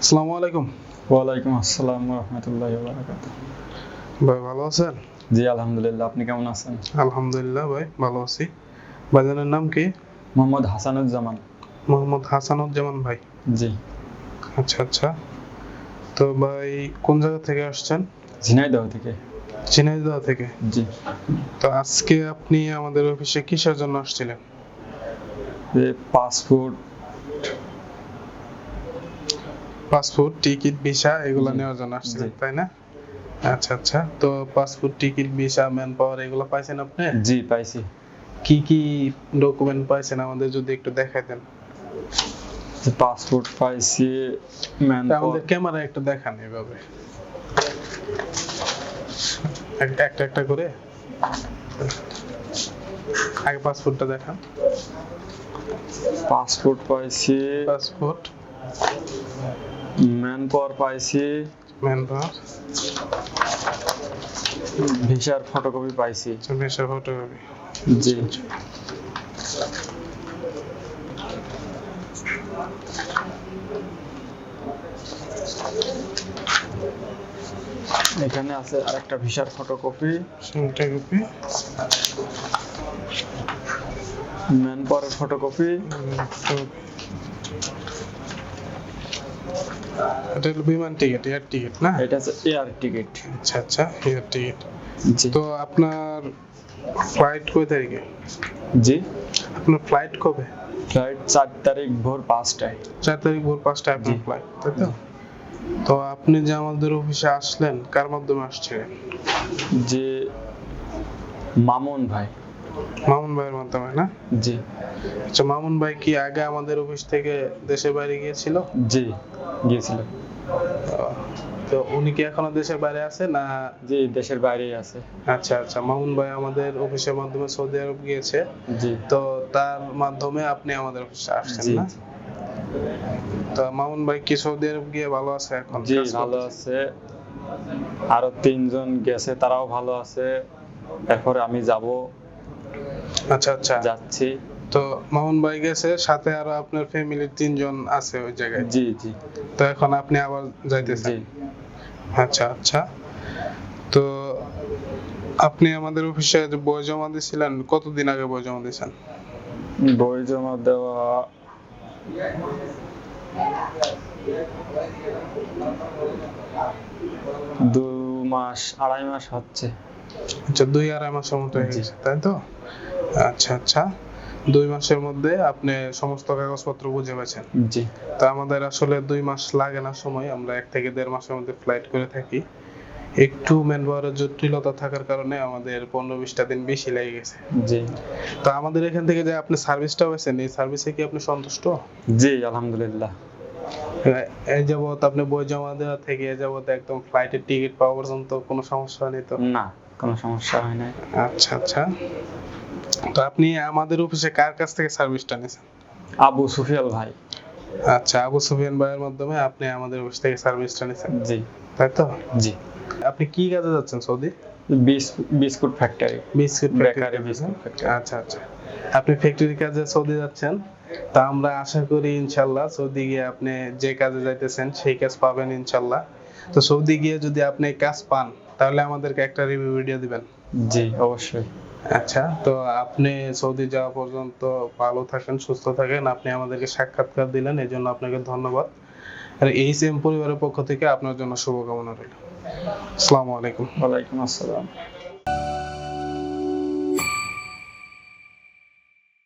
আসসালামু আলাইকুম। ওয়ালাইকুম আসসালাম রহমতুল্লাহ বারাকাত ভাই ভালো আছেন? জি আলহামদুলিল্লাহ। আপনি কেমন আছেন? আলহামদুলিল্লাহ ভাই ভালো আছি। ভাইজানের নাম কি? মোহাম্মদ হাসানুজ্জামান। মোহাম্মদ হাসানুজ্জামান ভাই। জি। আচ্ছা আচ্ছা। তো ভাই কোন জায়গা থেকে আসছেন? ঝিনাইদহ থেকে। ঝিনাইদহ থেকে? জি। তো আজকে আপনি আমাদের অফিসে কিসের জন্য আসছিলেন? যে পাসপোর্ট পাসপোর্ট টিকিট ভিসা এগুলো নেওয়ার জন্য আসছিলেন জি। তাই না? আচ্ছা আচ্ছা। তো passport ticket visa manpower এগুলো পাইছেন আপনি? জি পাইছি। কি কি? ডকুমেন্ট পাইছেন আমাদের যদি একটু দেখাইতেন পাসপোর্ট পাইছি ম্যান আমাদের ক্যামেরা একটু দেখান এভাবে। এক- একটা একটা করে। আগে পাসপোর্টটা দেখান। পাসপোর্ট পাইছি। পাসপোর্ট। ম্যান পাওয়ার পাইছি। ম্যান পাওয়ার ভিসার ফটোকপি পাইছি। ভিসা ফটোকপি জি। এখানে আছে আরেকটা ভিসার ফটোকপি সেটা কপি ম্যান পাওয়ারের ফটোকপি এটা হলো বিমান টিকিট এয়ার টিকিট না? এটা এয়ার টিকিট। আচ্ছা আচ্ছা এয়ার টিকিট। তো আপনার ফ্লাইট কয় তারিখে? জি। আপনার ফ্লাইট কবে? ফ্লাইট চার তারিখ ভোর পাঁচটায়। চার তারিখ ভোর পাঁচটায় আপনার ফ্লাইট তাই তো? তো আপনি যে আমাদের অফিসে আসলেন কার মাধ্যমে আসছিলেন? যে মামুন ভাই। মামুন ভাইয়ের মাধ্যমে না? জি। আচ্ছা মামুন ভাই কি আগে আমাদের অফিস থেকে দেশের বাইরে গিয়েছিল? জি। গিয়েছিল। তো উনি কি এখনও দেশের বাইরে আছে না? জি দেশের বাইরেই আছে। আচ্ছা আচ্ছা। মামুন ভাই আমাদের অফিসের মাধ্যমে সৌদি আরব গিয়েছে। জি। তো তার মাধ্যমে আপনি আমাদের অফিসে আসছেন না? তো মামুন ভাই কি সৌদি আরব গিয়ে ভালো আছে এখন? জি ভালো আছে। আরও তিনজন গেছে তারাও ভালো আছে। এরপরে আমি যাব। আচ্ছা আচ্ছা। যাচ্ছি। তো মামুন ভাই গেছে সাথে আরও আপনার ফ্যামিলির তিনজন আছে ওই জায়গায়। জি জি। তো এখন আপনি আবার জি। যাইতেছেন আচ্ছা আচ্ছা। তো আপনি আমাদের অফিসে যে বই জমা দিয়েছিলেন কতদিন আগে বই জমা দিয়েছেন? বই জমা দেওয়া দু মাস আড়াই মাস হচ্ছে। আচ্ছা দুই আড়াই মাসের মতো হয়ে গেছে তাই তো? আচ্ছা আচ্ছা। দুই মাসের মধ্যে আপনি সমস্ত কাগজপত্র বুঝে পেয়েছেন জি। তা আমাদের আসলে দুই মাস লাগে না সময় আমরা এক থেকে দেড় মাসের মধ্যে ফ্লাইট করে থাকি। একটু ম্যান পাওয়ারের জটিলতা থাকার কারণে আমাদের পনেরো বিশটা দিন বেশি লেগে গেছে। জি। তো আমাদের এখান থেকে যে আপনি সার্ভিসটা পেয়েছেন এই সার্ভিসে কি আপনি সন্তুষ্ট? জি আলহামদুলিল্লাহ। এই যাবত আপনি বই জমা দেওয়া থেকে এই যাবত একদম ফ্লাইটের টিকিট পাওয়া পর্যন্ত কোনো সমস্যা নেই তো? না কোনো সমস্যা হয় নাই। আচ্ছা আচ্ছা। তো আপনি আমাদের অফিসে কার কাছ থেকে সার্ভিসটা নিয়েছেন? আবু সুফিয়াল ভাই। আচ্ছা আবু সুফিয়ান ভাইয়ের মাধ্যমে আপনি আমাদের অফিস থেকে সার্ভিসটা নিয়েছেন। জি। তাই তো? জি। আপনি কি কাজে যাচ্ছেন Saudi? Biscuit factory biscuit bakery biscuit factory আচ্ছা আচ্ছা। আপনি ফ্যাক্টরি কাজে সৌদি যাচ্ছেন তা আমরা আশা করি ইনশাল্লাহ সৌদি গিয়ে আপনি যে কাজে যাইতেছেন সেই কাজ পাবেন ইনশাল্লাহ তো সৌদি গিয়ে যদি আপনি কাজ পান তাহলে আমাদেরকে একটা রিভিউ ভিডিও দিবেন। জি অবশ্যই। আচ্ছা। তো আপনি সৌদি যাওয়া পর্যন্ত ভালো থাকেন সুস্থ থাকেন। আপনি আমাদেরকে সাক্ষাৎকার দিলেন এই জন্য আপনাকে ধন্যবাদ। আর এই সেম পরিবারের পক্ষ থেকে আপনার জন্য শুভকামনা রইল। আসসালামু আলাইকুম। ওয়ালাইকুম আসসালাম।